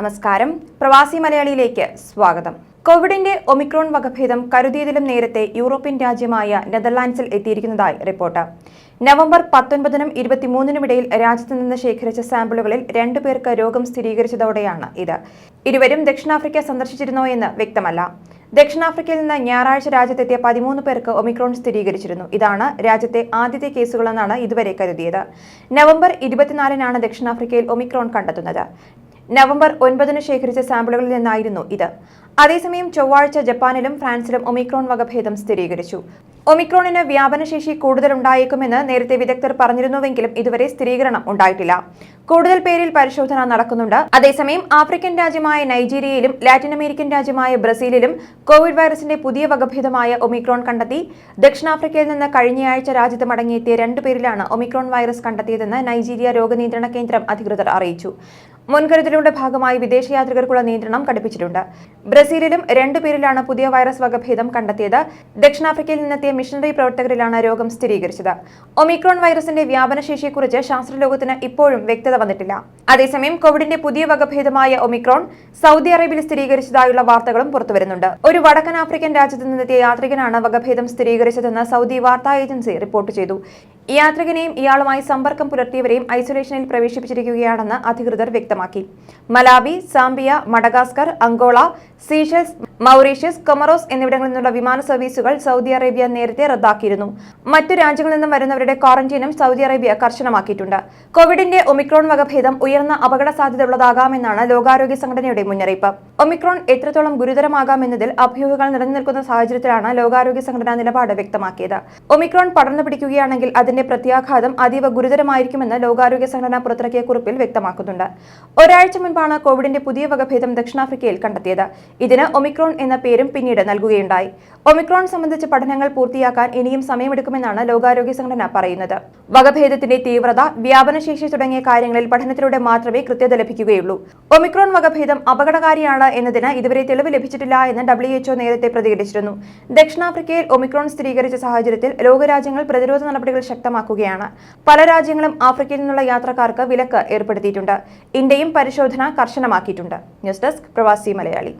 നമസ്കാരം. പ്രവാസി മലയാളിയിലേക്ക് സ്വാഗതം. കോവിഡിന്റെ ഒമിക്രോൺ വകഭേദം കരുതിയതിലും നേരത്തെ യൂറോപ്യൻ രാജ്യമായ നെതർലാൻഡ്സിൽ എത്തിയിരിക്കുന്നതായി റിപ്പോർട്ട്. നവംബർ പത്തൊൻപതിനും ഇരുപത്തിമൂന്നിനും ഇടയിൽ രാജ്യത്ത് നിന്ന് ശേഖരിച്ച സാമ്പിളുകളിൽ രണ്ടുപേർക്ക് രോഗം സ്ഥിരീകരിച്ചതോടെയാണ് ഇത്. ഇരുവരും ദക്ഷിണാഫ്രിക്ക സന്ദർശിച്ചിരുന്നോ എന്ന് വ്യക്തമല്ല. ദക്ഷിണാഫ്രിക്കയിൽ നിന്ന് ഞായറാഴ്ച രാജ്യത്തെത്തിയ പതിമൂന്ന് പേർക്ക് ഒമിക്രോൺ സ്ഥിരീകരിച്ചിരുന്നു. ഇതാണ് രാജ്യത്തെ ആദ്യത്തെ കേസുകളെന്നാണ് ഇതുവരെ കരുതിയത്. നവംബർ ഇരുപത്തിനാലിനാണ് ദക്ഷിണാഫ്രിക്കയിൽ ഒമിക്രോൺ കണ്ടെത്തുന്നത്. നവംബർ ഒൻപതിന് ശേഖരിച്ച സാമ്പിളുകളിൽ നിന്നായിരുന്നു ഇത്. അതേസമയം ചൊവ്വാഴ്ച ജപ്പാനിലും ഫ്രാൻസിലും ഒമിക്രോൺ വകഭേദം സ്ഥിരീകരിച്ചു. ഒമിക്രോണിന് വ്യാപനശേഷി കൂടുതൽ കൂടുതലുണ്ടായേക്കുമെന്ന് നേരത്തെ വിദഗ്ധർ പറഞ്ഞിരുന്നുവെങ്കിലും ഇതുവരെ സ്ഥിരീകരണം ഉണ്ടായിട്ടില്ല. കൂടുതൽ പേരിൽ പരിശോധന നടക്കുന്നുണ്ട്. അതേസമയം ആഫ്രിക്കൻ രാജ്യമായ നൈജീരിയയിലും ലാറ്റിൻ അമേരിക്കൻ രാജ്യമായ ബ്രസീലിലും കോവിഡ് വൈറസിന്റെ പുതിയ വകഭേദമായ ഒമിക്രോൺ കണ്ടെത്തി. ദക്ഷിണാഫ്രിക്കയിൽ നിന്ന് കഴിഞ്ഞയാഴ്ച രാജ്യത്ത് മടങ്ങിയെത്തിയ രണ്ടുപേരിലാണ് ഒമിക്രോൺ വൈറസ് കണ്ടെത്തിയതെന്ന് നൈജീരിയ രോഗനിയന്ത്രണ കേന്ദ്രം അധികൃതർ അറിയിച്ചു. മുൻകരുതലുകളുടെ ഭാഗമായി വിദേശയാത്രികർക്കുള്ള നിയന്ത്രണം കടുപ്പിച്ചിട്ടുണ്ട്. ബ്രസീലിലും രണ്ടു പേരിലാണ് പുതിയ വൈറസ് വകഭേദം കണ്ടെത്തിയത്. ദക്ഷിണാഫ്രിക്കയിൽ നിന്നെത്തിയ മിഷണറി പ്രവർത്തകരിലാണ് രോഗം സ്ഥിരീകരിച്ചത്. ഒമിക്രോൺ വൈറസിന്റെ വ്യാപനശേഷിയെക്കുറിച്ച് ശാസ്ത്രലോകത്തിന് ഇപ്പോഴും വ്യക്തത വന്നിട്ടില്ല. അതേസമയം കോവിഡിന്റെ പുതിയ വകഭേദമായ ഒമിക്രോൺ സൗദി അറേബ്യയിൽ സ്ഥിരീകരിച്ചതായുള്ള വാർത്തകളും പുറത്തുവരുന്നുണ്ട്. ഒരു വടക്കൻ ആഫ്രിക്കൻ രാജ്യത്ത് നിന്നെത്തിയ യാത്രികനാണ് വകഭേദം സ്ഥിരീകരിച്ചതെന്ന് സൗദി വാർത്താ ഏജൻസി റിപ്പോർട്ട് ചെയ്തു. യാത്രികനെയും ഇയാളുമായി സമ്പർക്കം പുലർത്തിയവരെയും ഐസൊലേഷനിൽ പ്രവേശിപ്പിച്ചിരിക്കുകയാണെന്ന് അധികൃതർ വ്യക്തമാക്കി. Malawi Zambia Madagascar Angola Seychelles Mauritius Comoros എന്നിവിടങ്ങളിൽ നിന്നുള്ള വിമാന സർവീസുകൾ സൗദി അറേബ്യ നേരത്തെ റദ്ദാക്കിയിരുന്നു. മറ്റു രാജ്യങ്ങളിൽ നിന്നും വരുന്നവരുടെ ക്വാറന്റീനും സൗദി അറേബ്യ കർശനമാക്കിയിട്ടുണ്ട്. കോവിഡിന്റെ ഒമിക്രോൺ വകഭേദം ഉയർന്ന അപകട സാധ്യതയുള്ളതാകാമെന്നാണ് ലോകാരോഗ്യ സംഘടനയുടെ മുന്നറിയിപ്പ്. ഒമിക്രോൺ എത്രത്തോളം ഗുരുതരമാകാമെന്നതിൽ അഭ്യൂഹങ്ങൾ നിലനിൽക്കുന്ന സാഹചര്യത്തിലാണ് ലോകാരോഗ്യ സംഘടന നിലപാട് വ്യക്തമാക്കിയത്. ഒമിക്രോൺ പടർന്നു പിടിക്കുകയാണെങ്കിൽ അതിന്റെ പ്രത്യാഘാതം അതീവ ഗുരുതരമായിരിക്കുമെന്ന് ലോകാരോഗ്യ സംഘടന പുറത്തിറക്കിയ കുറിപ്പിൽ വ്യക്തമാക്കുന്നുണ്ട്. ഒരാഴ്ച മുൻപാണ് കോവിഡിന്റെ പുതിയ വകഭേദം ദക്ഷിണാഫ്രിക്കയിൽ കണ്ടെത്തിയത്. ഇതിന് ഒമിക്രോൺ എന്ന പേരും പിന്നീട് നൽകുകയുണ്ടായി. ഒമിക്രോൺ സംബന്ധിച്ച പഠനങ്ങൾ പൂർത്തിയാക്കാൻ ഇനിയും സമയമെടുക്കുമെന്നാണ് ലോകാരോഗ്യ സംഘടന പറയുന്നത്. വകഭേദത്തിന്റെ തീവ്രത വ്യാപനശേഷി തുടങ്ങിയ കാര്യങ്ങളിൽ പഠനത്തിലൂടെ മാത്രമേ കൃത്യത ലഭിക്കുകയുള്ളൂ. ഒമിക്രോൺ വകഭേദം അപകടകാരിയാണ് എന്നതിന് ഇതുവരെ തെളിവ് ലഭിച്ചിട്ടില്ല എന്ന് ഡബ്ല്യു നേരത്തെ പ്രതികരിച്ചിരുന്നു. ദക്ഷിണാഫ്രിക്കയിൽ ഒമിക്രോൺ സ്ഥിരീകരിച്ച സാഹചര്യത്തിൽ ലോകരാജ്യങ്ങൾ പ്രതിരോധ നടപടികൾ ശക്തമാക്കുകയാണ്. പല രാജ്യങ്ങളും ആഫ്രിക്കയിൽ നിന്നുള്ള യാത്രക്കാർക്ക് വിലക്ക് ഏർപ്പെടുത്തിയിട്ടുണ്ട്. ഇന്ത്യയും പരിശോധന കർശനമാക്കിയിട്ടുണ്ട്. ന്യൂസ് ഡെസ്ക് പ്രവാസി മലയാളി.